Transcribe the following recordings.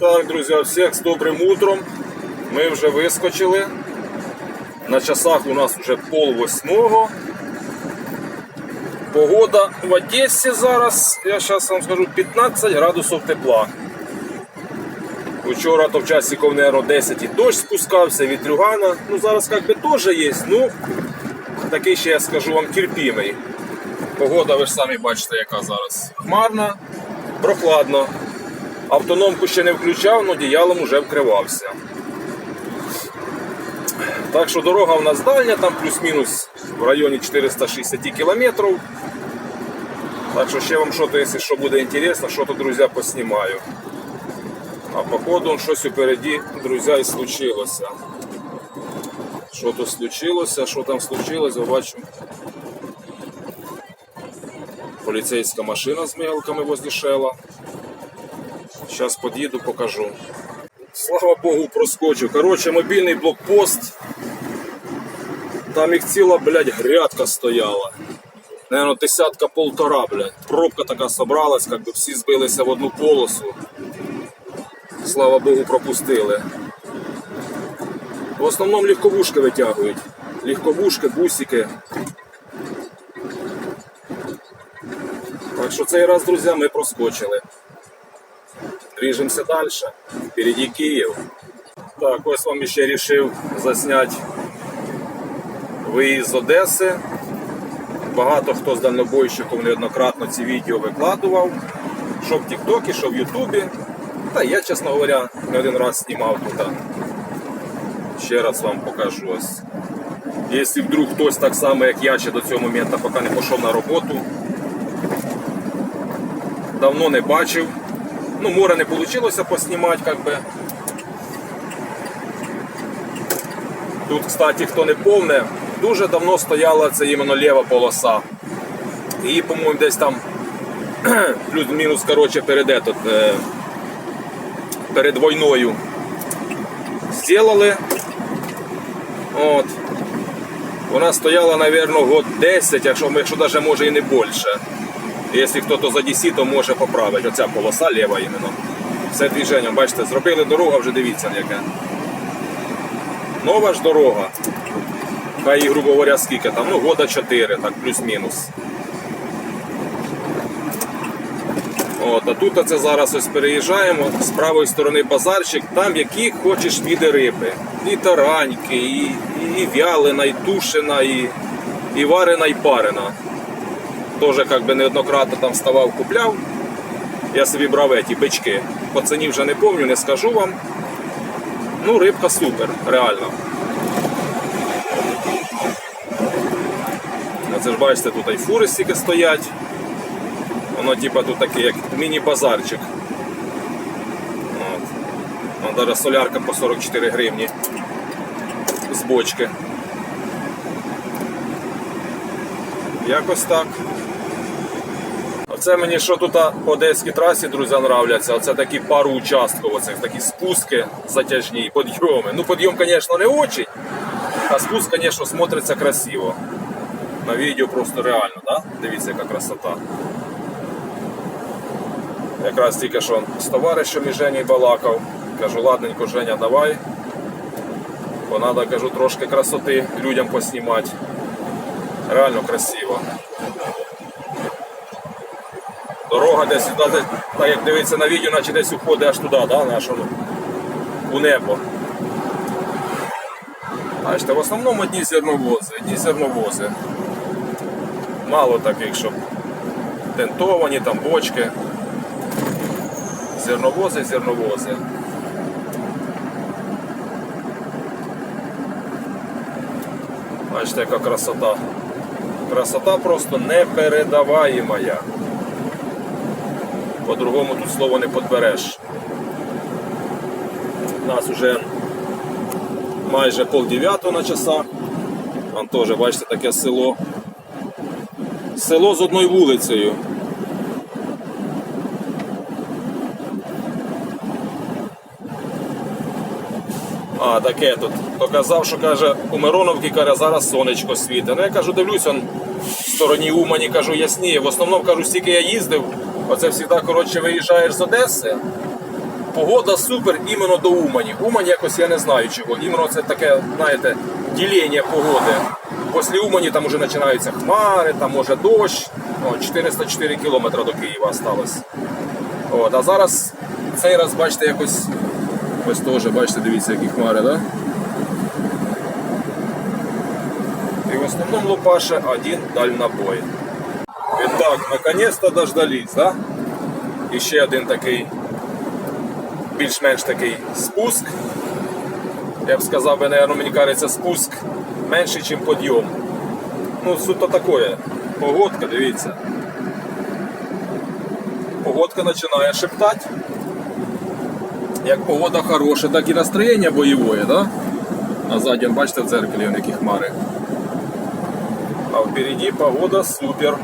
Так, друзі, всіх з добрим утром. Ми вже вискочили. На часах у нас вже пол восьмого. Погода в Одесі зараз, я зараз вам скажу, 15 градусів тепла. Вчора то в часі ковнеро 10 і дощ спускався, вітрюгана. Ну зараз як би теж є, ну такий ще я скажу вам терпімий. Погода, ви ж самі бачите, яка зараз хмарна, прохладно. Автономку ще не включав, але діялом вже вкривався. Так що дорога у нас дальня, там плюс-мінус в районі 460 кілометрів. Так що ще вам що то, якщо що буде інтересно, що то, друзі, поснімаю. А походу щось упереді, друзі, і случилося. Що то случилося, що там случилось, бачу. Поліцейська машина з мигалками возле шела. Зараз під'їду, покажу. Слава Богу, проскочив. Коротше, мобільний блокпост. Там їх ціла, блядь, грядка стояла. Наверно, десятка полтора, блядь. Пробка така собралась, как би всі збилися в одну полосу. Слава Богу, пропустили. В основному легковушки витягують. Легковушки, бусики. Так що цей раз, друзі, ми проскочили. Движемося далі. Впереди Київ. Так, ось вам ще вирішив засняти виїзд з Одеси. Багато хто з дальнобойщиків неоднократно ці відео викладував. Що в Тіктокі, що в Ютубі. Та я, чесно говоря, не один раз знімав тут. Ще раз вам покажу ось. Якщо вдруг хтось так само, як я, ще до цього моменту, поки не пішов на роботу, давно не бачив. Ну, море не вийшло поснімати, как би. Тут, кстати, хто не повне, дуже давно стояла це іменно ліва полоса. Її, по-моєму, десь там плюс-мінус коротше, перед, этот, е, перед війною зробили. От. Вона стояла, мабуть, год 10, якщо, якщо навіть може і не більше. Якщо хтось задісі, то може поправити. Оця полоса ліва іменно. Все движення, бачите, зробили дорогу, вже дивіться яке. Нова ж дорога. Хай, грубо говоря, скільки там, ну, года 4, так, плюс-мінус. От, а тут це зараз ось переїжджаємо, з правої сторони базарчик, там які хочеш види риби. І тараньки, і, і вялена, і тушена, і, і варена, і парена. Теж як би неоднократно там вставав, купляв. Я собі брав еті бички. По ціні вже не пам'ятаю, не скажу вам. Ну, рибка супер, реально. Це ж бачите, тут і фури стільки стоять. Воно типа тут такий, як міні-базарчик. Навіть солярка по 44 гривні з бочки. Якось так. Оце мені що тут по одеській трасі, друзі, нравляться. Оце такі пару участків, оце такі спуски затяжні, підйоми. Ну, підйом, звісно, не очень, а спуск, звісно, смотриться красиво. На відео просто реально, да? Дивіться, яка красота. Якраз тільки що з товаришем і Женєю балакав. Кажу, ладненько, Женя, давай. Бо треба, кажу, трошки красоти людям поснімати. Реально красиво. Дорога десь сюди, так як дивиться на відео, наче десь уходить аж туди, да, нашому, у небо. Бачите, в основному одні зерновози, одні зерновози. Мало таких, щоб тентовані, там бочки. Зерновози, зерновози. Бачите, яка красота. Красота просто непередаваємая. По-другому тут слово не подбереш. У нас вже майже пол дев'ятого на часах. Там теж, бачите, таке село. Село з одною вулицею. А, таке тут. То казав, що каже, у Мироновки каже, зараз сонечко світить. Ну я кажу, дивлюсь, он в стороні Умані кажу, ясніє. В основному кажу, стільки я їздив, оце завжди, коротше, виїжджаєш з Одеси, Погода супер іменно до Умані. Умань якось я не знаю чого. Іменно це таке, знаєте, ділення погоди. Після Умані там вже починаються хмари, там може дощ. О, 404 кілометри до Києва осталось. От, а зараз цей раз, бачите, якось ось теж, бачите, дивіться, які хмари, да? І в основному лупаше один дальнобой. І так, наконец-то дождались, да? І ще один такий більш-менш такий спуск. Я б сказав, би, наверное, мені кажеться, спуск менший, ніж підйом. Ну, суто таке. Погодка, дивіться. Погодка починає шептати. Як погода хороша, так і настроєння бойове, да? А ззаді, бачите, в дзеркалі які хмари. А впереди погода супер.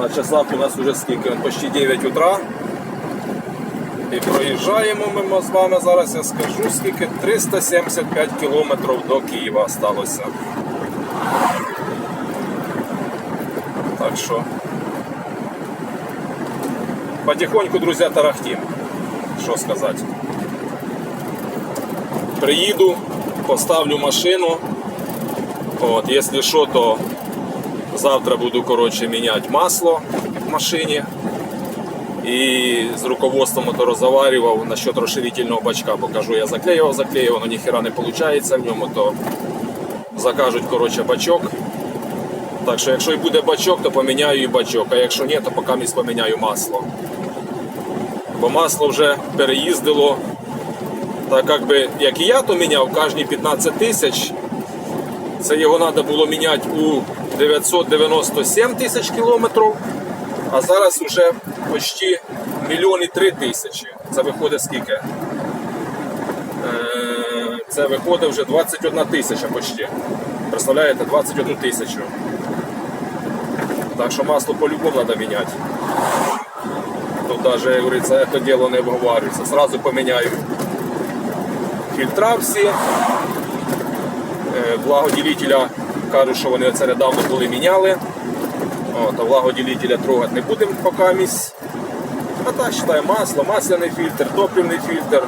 На часах у нас уже скільки? Почти 9 утра. І проїжджаємо ми з вами зараз, я скажу, скільки 375 кілометрів до Києва осталося. Так що потихоньку, друзі, тарахтім. Що сказати. Приїду, поставлю машину. От, якщо що, то завтра буду коротше, міняти масло в машині. І з руководством то розговаривав насчет розширительного бачка. Покажу, я заклеював, заклеював, але ніхера не виходить в ньому, то закажуть коротше, бачок. Так що якщо і буде бачок, то поміняю і бачок, а якщо ні, то поки місь поміняю масло. Бо масло вже переїздило. Так як, би, як і я то міняв кожні 15 тисяч, це його треба було міняти у 997 тисяч кілометрів, а зараз вже почти мільйон і три тисячі. Це виходить скільки? Е, Це виходить вже 21 тисяча почти. Представляєте, 21 тисячу. Так що масло по-любому треба міняти. Тут навіть, це діло не обговорюється. Сразу поміняю фільтра всі. Е, Влагоділителя кажуть, що вони це недавно були міняли. О, то влагоділителя трогати не будемо поки місць. А так вважаю масло, масляний фільтр, топливний фільтр,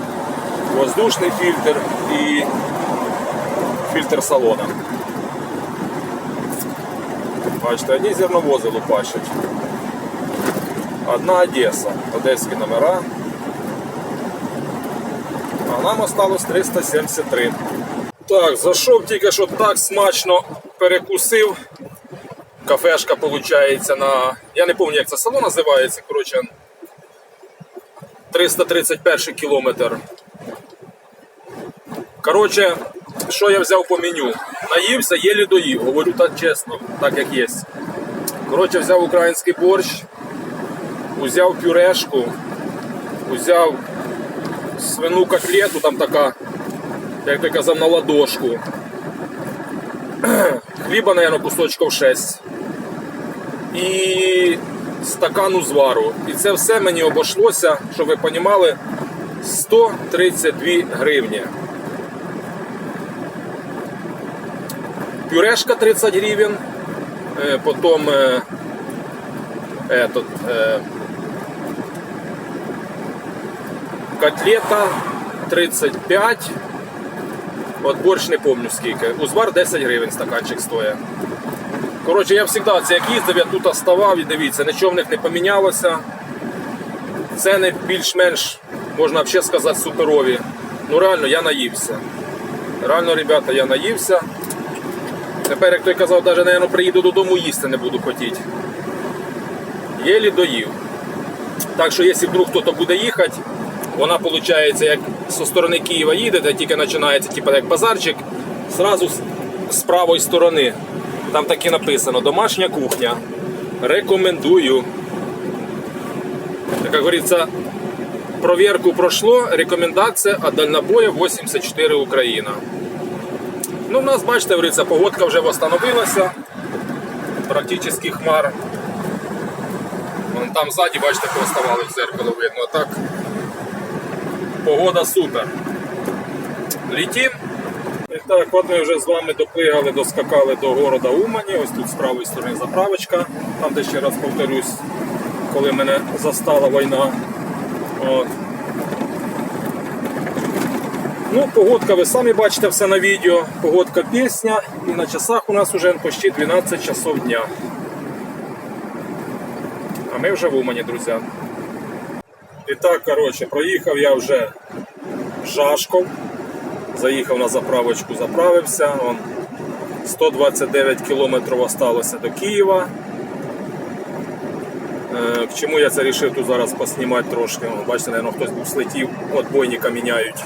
воздушний фільтр і фільтр салона. Бачите, одні зерновози лупащать. Одна Одеса, одеські номера. А нам осталось 373. Так, зайшов тільки що так смачно перекусив. Кафешка виходить на. Я не пам'ятаю, як це село називається. Коротше, 331 кілометр. Коротше, що я взяв по меню? Наївся, єлі доїв, говорю так чесно, так як є. Коротше, взяв український борщ, взяв пюрешку, взяв свину котлету, там така, як ти казав, на ладошку. Хліба, мабуть, кусочків 6. І стакан узвару. І це все мені обійшлося, щоб ви розуміли, 132 гривні. Пюрешка 30 гривень. Е, Потім е, этот, е, котлета 35. От борщ не помню скільки. Узвар 10 гривень стаканчик стоїть. Коротше, я завжди це як їздив, я тут оставав і дивіться, нічого в них не помінялося. Ціни більш-менш, можна взагалі сказати, суперові. Ну реально я наївся. Реально, ребята, я наївся. Тепер, як той казав, навіть, наверное, приїду додому їсти не буду хотіти. Єлі доїв. Так що, якщо вдруг хтось буде їхати, вона виходить, як зі сторони Києва їдете, тільки починається, типу, як базарчик, зразу з- правої сторони. Там так і написано домашня кухня. Рекомендую. Як говориться, проверку пройшло, рекомендація від дальнобоя 84 Україна. Ну, в нас, бачите, говориться, погодка вже встановилася. Практично хмар. Вон там ззаді, бачите, поставали в зеркало видно. А так погода супер. Літім. Так, от ми вже з вами допригали, доскакали до города Умані. Ось тут з правої сторони заправочка. Там, де ще раз повторюсь, коли мене застала війна. От. Ну, погодка, ви самі бачите все на відео. Погодка пісня. І на часах у нас вже почти 12 часов дня. А ми вже в Умані, друзі. І так, коротше, проїхав я вже Жашков. Заїхав на заправочку, заправився. Вон 129 кілометрів осталося до Києва. Е, К чому я це вирішив тут зараз поснімати трошки. Бачите, наверное, хтось був слетів, от бойника міняють.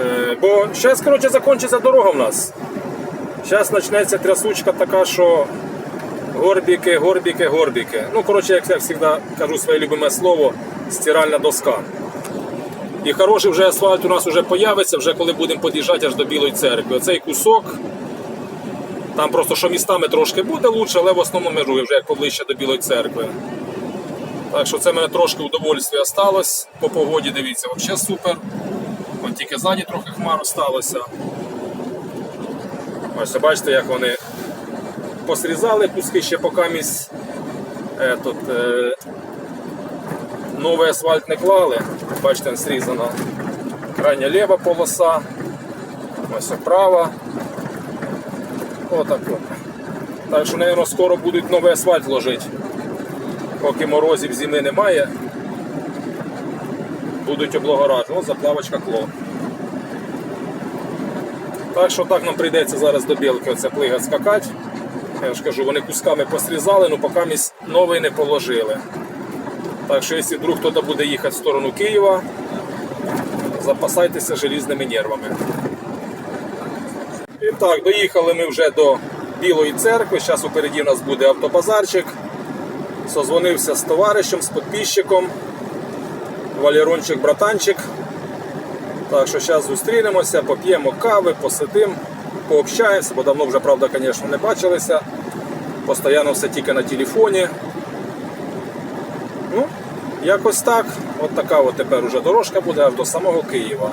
Е, Бо зараз, коротше, закінчиться дорога в нас. Зараз почнеться трясучка така, що горбіки, горбіки, горбіки. Ну, коротше, як я завжди кажу своє любиме слово, стиральна доска. І хороший вже асфальт у нас вже появиться, вже коли будемо під'їжджати аж до Білої церкви. Оцей кусок, там просто що містами трошки буде лучше, але в основному межує вже як поближче до Білої церкви. Так що це мене трошки удовольствия осталось. По погоді дивіться, взагалі супер. От тільки ззаді трохи хмар осталося. Ось бачите, як вони посрізали куски ще поки місь етот, е, новий асфальт не клали. Бачите, срізана крайня ліва полоса, ось права. Отак от. Так що, мабуть, скоро будуть новий асфальт ложити. Поки морозів зими немає, будуть облагоражувати. Ось заплавочка кло. Так що так нам прийдеться зараз до білки оце плига скакати. Я ж кажу, вони кусками посрізали, але поки місь новий не положили. Так що, якщо вдруг хтось буде їхати в сторону Києва, запасайтеся желізними нервами. І так, доїхали ми вже до Білої церкви. Зараз упереді у нас буде автобазарчик. Созвонився з товаришем, з підписчиком. Валерончик, братанчик. Так що зараз зустрінемося, поп'ємо кави, посидимо, пообщаємося, бо давно вже, правда, звісно, не бачилися. Постоянно все тільки на телефоні. Ну, якось так. От така от тепер уже дорожка буде аж до самого Києва.